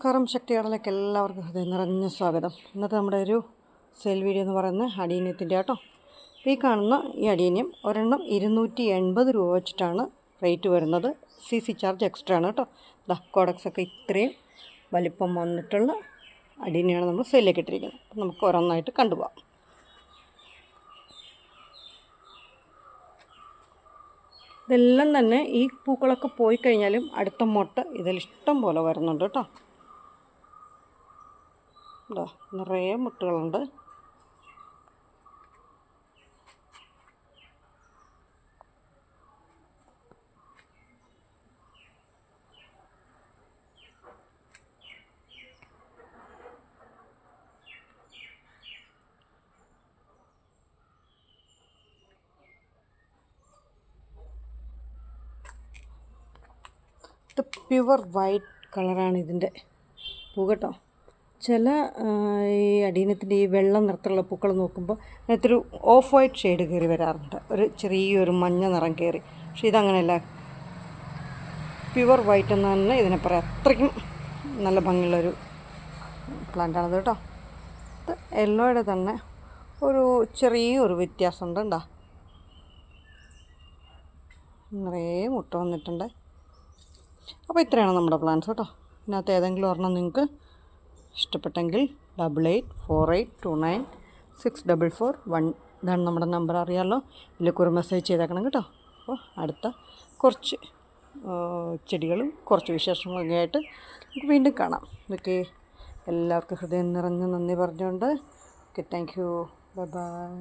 നമസ്കാരം ശക്തികടലേക്ക് എല്ലാവർക്കും ഹൃദയം നിറഞ്ഞ സ്വാഗതം. ഇന്നത്തെ നമ്മുടെ ഒരു സെയിൽ വീഡിയോ എന്ന് പറയുന്നത് അടീന്യത്തിന്റെ കേട്ടോ ഈ കാണുന്ന ഈ അടീനിയം ഒരെണ്ണം ഇരുന്നൂറ്റി എൺപത് രൂപ വെച്ചിട്ടാണ് റേറ്റ് വരുന്നത്. സി സി ചാർജ് എക്സ്ട്രാ ആണ് കേട്ടോ. ദാ കോഡക്സ് ഒക്കെ ഇത്രയും വലിപ്പം വന്നിട്ടുള്ള അടീനിയാണ് നമ്മൾ സെയിലേക്ക് ഇട്ടിരിക്കുന്നത്. അപ്പം നമുക്ക് ഓരോന്നായിട്ട് കണ്ടുപോകാം. ഇതെല്ലാം തന്നെ ഈ പൂക്കളൊക്കെ പോയി കഴിഞ്ഞാലും അടുത്ത മുട്ട ഇതിൽ ഇഷ്ടം പോലെ വരുന്നുണ്ട് കേട്ടോ. ഇതാ നിറയെ മുട്ടുകളുണ്ട്. പ്യുവർ വൈറ്റ് കളറാണ് ഇതിന്റെ. പൂ കേട്ടോ. ചില ഈ അടീനത്തിന്റെ ഈ വെള്ള നിറത്തിലുള്ള പൂക്കൾ നോക്കുമ്പോൾ അതിനകത്തൊരു ഓഫ് വൈറ്റ് ഷെയ്ഡ് കയറി വരാറുണ്ട്. ഒരു ചെറിയൊരു മഞ്ഞ നിറം കയറി. പക്ഷേ ഇതങ്ങനെയല്ല. പ്യുവർ വൈറ്റ് എന്ന് തന്നെ ഇതിനെ പറയാം. അത്രയ്ക്കും നല്ല ഭംഗിയുള്ളൊരു പ്ലാന്റാണത് കേട്ടോ. ഇത് യെല്ലോയുടെ തന്നെ ഒരു ചെറിയൊരു വ്യത്യാസം ഉണ്ട് ഉണ്ടോ നിറയെ മുട്ട വന്നിട്ടുണ്ട്. അപ്പോൾ ഇത്രയാണ് നമ്മുടെ പ്ലാന്റ്സ് കേട്ടോ. ഇതിനകത്ത് ഏതെങ്കിലും ഒരെണ്ണം നിങ്ങൾക്ക് ഇഷ്ടപ്പെട്ടെങ്കിൽ double eight four eight two nine six double four one ഇതാണ് നമ്മുടെ നമ്പർ അറിയാമല്ലോ ഇതിലേക്കൊരു മെസ്സേജ് ചെയ്തേക്കണം കേട്ടോ. അപ്പോൾ അടുത്ത കുറച്ച് ചെടികളും കുറച്ച് വിശേഷങ്ങളൊക്കെ ആയിട്ട് നമുക്ക് വീണ്ടും കാണാം. ഓക്കെ എല്ലാവർക്കും ഹൃദയം നിറഞ്ഞ നന്ദി പറഞ്ഞുകൊണ്ട്. Okay thank you bye bye